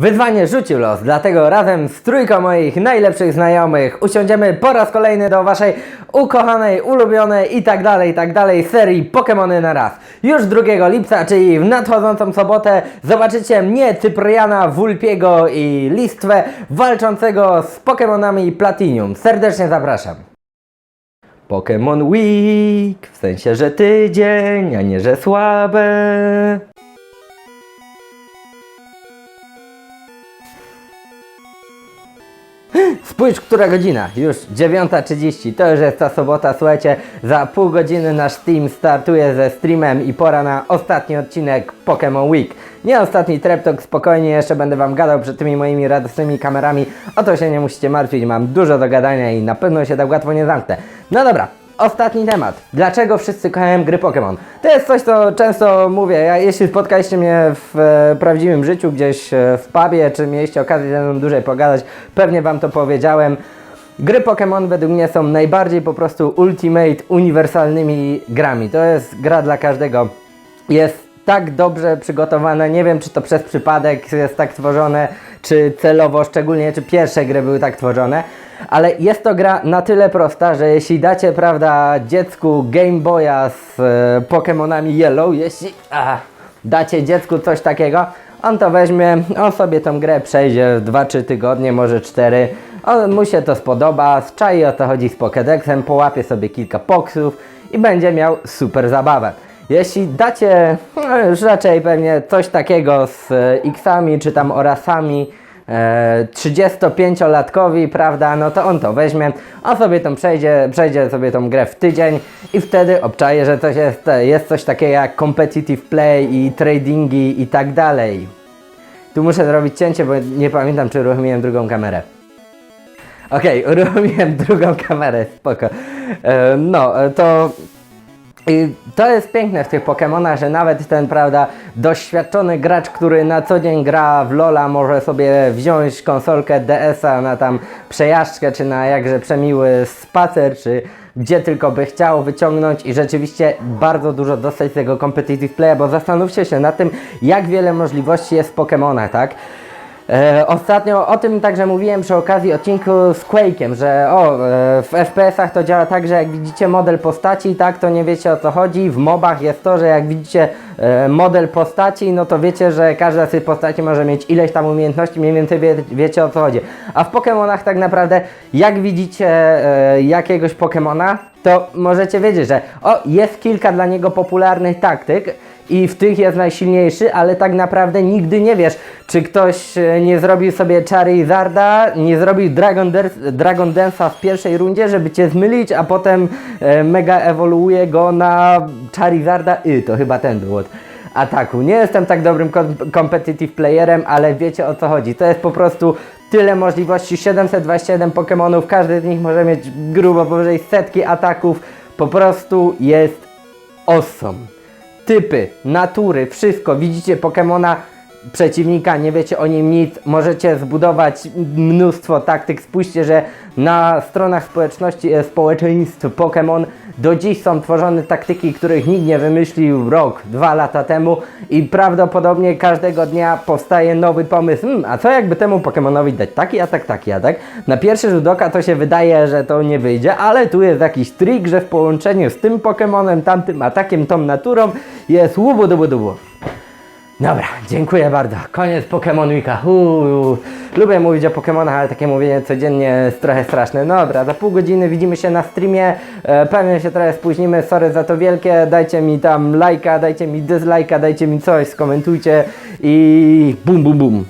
Wyzwanie rzucił los, dlatego razem z trójką moich najlepszych znajomych usiądziemy po raz kolejny do waszej ukochanej, ulubionej i tak dalej, i tak dalej serii Pokémony na raz. Już 2 lipca, czyli w nadchodzącą sobotę zobaczycie mnie, Cypriana, Wulpiego i Listwę walczącego z Pokémonami Platinum. Serdecznie zapraszam. Pokémon Week, w sensie, że tydzień, a nie, że słabe. Spójrz, która godzina? Już 9.30. To już jest ta sobota. Słuchajcie, za pół godziny nasz team startuje ze streamem i pora na ostatni odcinek Pokémon Week. Nie ostatni treptok, spokojnie, jeszcze będę wam gadał przed tymi moimi radosnymi kamerami. O to się nie musicie martwić, mam dużo do gadania i na pewno się tak łatwo nie zamknę. No dobra, Ostatni temat. Dlaczego wszyscy kochają gry Pokémon? To jest coś, co często mówię. Ja, jeśli spotkaliście mnie w e, prawdziwym życiu, gdzieś e, w pubie, czy mieliście okazję ze mną dłużej pogadać, pewnie wam to powiedziałem. Gry Pokémon według mnie są najbardziej po prostu ultimate, uniwersalnymi grami. To jest gra dla każdego. Jest tak dobrze przygotowane, nie wiem czy to przez przypadek jest tak tworzone, czy celowo, szczególnie czy pierwsze gry były tak tworzone, ale jest to gra na tyle prosta, że jeśli dacie, prawda, dziecku Game Boya z e, Pokémonami Yellow, jeśli a, dacie dziecku coś takiego, on to weźmie, on sobie tą grę przejdzie w 2-3 tygodnie, może 4, on, mu się to spodoba, czai o to chodzi z Pokédexem, połapie sobie kilka poksów i będzie miał super zabawę. Jeśli dacie no, już raczej pewnie coś takiego z e, X-ami czy tam orasami 35-latkowi, prawda, no to on to weźmie, on sobie tą przejdzie, przejdzie sobie tą grę w tydzień i wtedy obczaje, że coś jest, jest coś takiego jak competitive play i tradingi i tak dalej. Tu muszę zrobić cięcie, bo nie pamiętam czy uruchomiłem drugą kamerę. Okej, uruchomiłem drugą kamerę, spoko. E, no, e, to i to jest piękne w tych Pokémonach, że nawet ten, prawda, doświadczony gracz, który na co dzień gra w Lola, może sobie wziąć konsolkę DS-a na tam przejażdżkę, czy na jakże przemiły spacer, czy gdzie tylko by chciał wyciągnąć i rzeczywiście bardzo dużo dostać z tego competitive playa, bo zastanówcie się nad tym, jak wiele możliwości jest w Pokémonach, tak? E, ostatnio o tym także mówiłem przy okazji odcinku z Quake'em, że o, e, w FPS-ach to działa tak, że jak widzicie model postaci, tak, to nie wiecie o co chodzi. W mobach jest to, że jak widzicie e, model postaci, no to wiecie, że każda z tych postaci może mieć ileś tam umiejętności, mniej więcej wie, wiecie o co chodzi. A w Pokémonach tak naprawdę, jak widzicie jakiegoś Pokémona, to możecie wiedzieć, że o, jest kilka dla niego popularnych taktyk, i w tych jest najsilniejszy, ale tak naprawdę nigdy nie wiesz, czy ktoś e, nie zrobił sobie Charizarda, nie zrobił Dragon, Dragon Dance'a w pierwszej rundzie, żeby cię zmylić, a potem e, mega ewoluuje go na Charizarda y, to chyba ten był od ataku. Nie jestem tak dobrym kom- competitive playerem, ale wiecie o co chodzi. To jest po prostu tyle możliwości, 727 Pokémonów, każdy z nich może mieć grubo powyżej setki ataków, po prostu jest awesome. Typy, natury, wszystko. Widzicie Pokemona przeciwnika, nie wiecie o nim nic, możecie zbudować mnóstwo taktyk. Spójrzcie, że na stronach społeczności, e, społeczeństw Pokémon do dziś są tworzone taktyki, których nikt nie wymyślił rok, dwa lata temu i prawdopodobnie każdego dnia powstaje nowy pomysł. Hmm, a co jakby temu Pokemonowi dać taki atak, taki atak? Na pierwszy rzut oka to się wydaje, że to nie wyjdzie, ale tu jest jakiś trik, że w połączeniu z tym Pokemonem, tamtym atakiem, tą naturą jest łubu dubu dubu. Dobra, dziękuję bardzo. Koniec Pokémon Weeka. Uuu. Lubię mówić o Pokémonach, ale takie mówienie codziennie jest trochę straszne. Dobra, za pół godziny widzimy się na streamie. E, pewnie się trochę spóźnimy, sorry za to wielkie. Dajcie mi tam lajka, dajcie mi dislajka, dajcie mi coś, skomentujcie i bum bum bum.